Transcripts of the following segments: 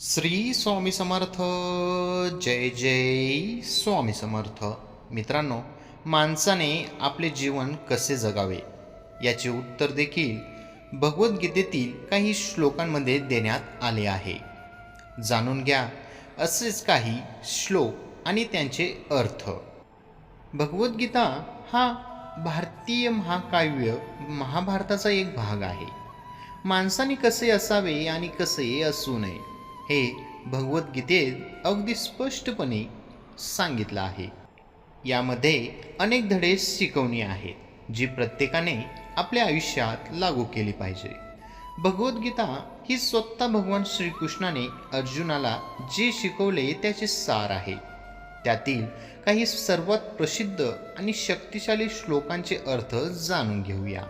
श्री स्वामी समर्थ जय जय स्वामी समर्थ. मित्रांनो माणसाने आपले जीवन कसे जगावे याचे उत्तर देखील भगवद्गीतेतील काही श्लोकांमध्ये देण्यात आले आहे. जाणून घ्या असेच काही श्लोक आणि त्यांचे अर्थ. भगवद्गीता हा भारतीय महाकाव्य महाभारताचा एक भाग आहे. माणसाने कसे असावे आणि कसे असू नये हे भगवद्गीतेत अगदी स्पष्टपणे सांगितलं आहे. यामध्ये अनेक धडे शिकवणी आहेत जी प्रत्येकाने आपल्या आयुष्यात लागू केली पाहिजे. भगवद्गीता ही स्वतः भगवान श्रीकृष्णाने अर्जुनाला जे शिकवले त्याचे सार आहे. त्यातील काही सर्वात प्रसिद्ध आणि शक्तिशाली श्लोकांचे अर्थ जाणून घेऊया.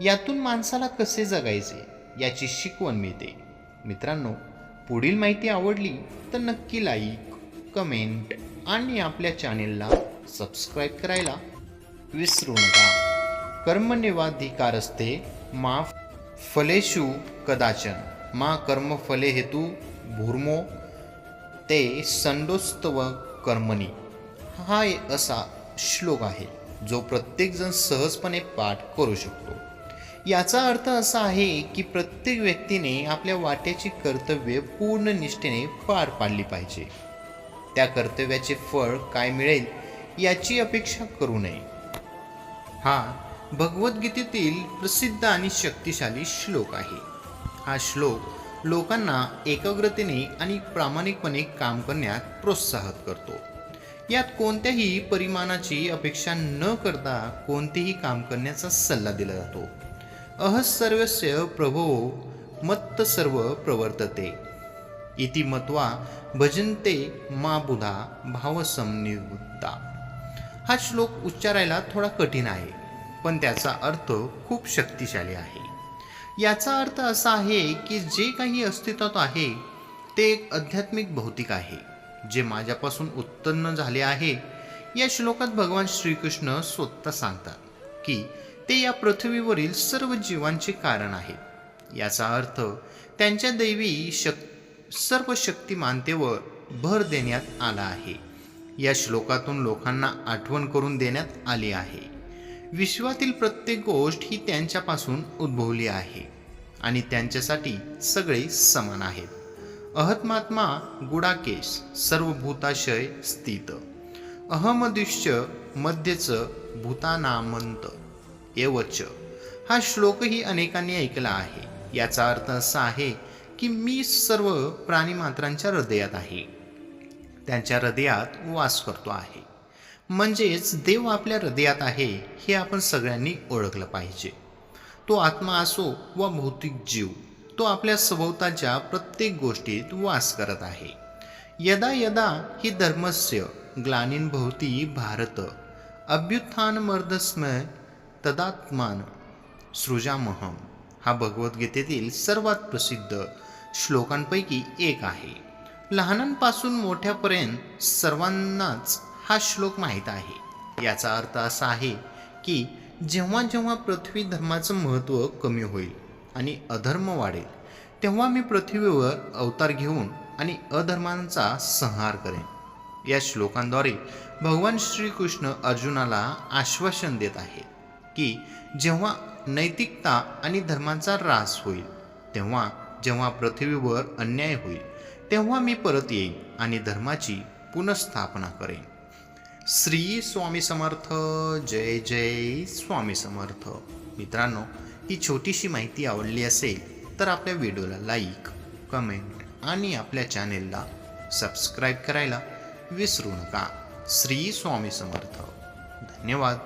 यातून माणसाला कसे जगायचे याची शिकवण मिळते. मित्रांनो पुढील माहिती आवडली तर नक्की लाईक कमेंट आणि आपल्या चॅनेलला सबस्क्राईब करायला विसरू नका. कर्मनिवाधिकारस्ते मा फलेषु कदाचन. मा कर्मफले हेतू भूर्मो ते संडोस्तव कर्मणी. हा एक असा श्लोक आहे जो प्रत्येकजण सहजपणे पाठ करू शकतो. याचा अर्थ असा आहे की प्रत्येक व्यक्तीने आपल्या वाट्याची कर्तव्ये पूर्ण निष्ठेने पार पाडली पाहिजे. त्या कर्तव्याचे फळ काय मिळेल याची अपेक्षा करू नये. हा भगवद्गीतेतील प्रसिद्ध आणि शक्तिशाली श्लोक आहे. हा श्लोक लोकांना एकाग्रतेने आणि प्रामाणिकपणे काम करण्यात प्रोत्साहित करतो. यात कोणत्याही परिमाणाची अपेक्षा न करता कोणतेही काम करण्याचा सल्ला दिला जातो. अहसर्वस्य प्रभो मत्त सर्व प्रवर्तते। इति मत्वा भजंते मा बुधा भावसमनिवृत्ता हा श्लोक उच्चारायला थोडा कठीण आहे पण त्याचा अर्थ खूप शक्तिशाली आहे। याचा अर्थ असा आहे की जे काही अस्तित्वात आहे ते एक आध्यात्मिक भौतिक आहे जे माझ्यापासून उत्पन्न झाले आहे। या श्लोकात भगवान श्रीकृष्ण स्वतः सांगतात की ते या पृथ्वीवरील सर्व जीवांचे कारण आहे. याचा अर्थ त्यांच्या दैवी शक सर्व शक्तिमानतेवर भर देण्यात आला आहे. या श्लोकातून लोकांना आठवण करून देण्यात आली आहे. विश्वातील प्रत्येक गोष्ट ही त्यांच्यापासून उद्भवली आहे आणि त्यांच्यासाठी सगळे समान आहेत. अहत्मात्मा गुडाकेश सर्वभूताशय स्थित. अहमदृश्य मध्यच भूतानामंत. एवच हा श्लोकही अनेकांनी ऐकला आहे. याचा अर्थ असा आहे की मी सर्व प्राणीमात्रांच्या हृदयात आहे. त्यांच्या हृदयात वास करतो आहे. म्हणजेच देव आपल्या हृदयात आहे हे आपण सगळ्यांनी ओळखलं पाहिजे. तो आत्मा असो वा भौतिक जीव तो आपल्या सभोवताच्या प्रत्येक गोष्टीत वास करत आहे. यदा यदा ही धर्मस्य ग्लानीनभवती भारत अभ्युत्थानमर्दस्मय तदात्मान सृजामहम हा भगवद्गीतेतील सर्वात प्रसिद्ध श्लोकांपैकी एक आहे. लहानांपासून मोठ्यापर्यंत सर्वांनाच हा श्लोक माहीत आहे. याचा अर्थ असा आहे की जेव्हा जेव्हा पृथ्वी धर्माचं महत्त्व कमी होईल आणि अधर्म वाढेल तेव्हा मी पृथ्वीवर अवतार घेऊन आणि अधर्मांचा संहार करेन. या श्लोकांद्वारे भगवान श्रीकृष्ण अर्जुनाला आश्वासन देत आहेत. की जेव्हा नैतिकता आणि धर्माचा ऱ्हास होईल तेव्हा जेव्हा पृथ्वीवर अन्याय होईल तेव्हा मी परत येईन आणि धर्माची पुनर्स्थापना करेन. श्री स्वामी समर्थ जय जय स्वामी समर्थ. मित्रांनो ही छोटीशी माहिती आवडली असेल तर आपल्या व्हिडिओला लाईक कमेंट आणि आपल्या चॅनेलला सबस्क्राईब करायला विसरू नका. श्री स्वामी समर्थ. धन्यवाद.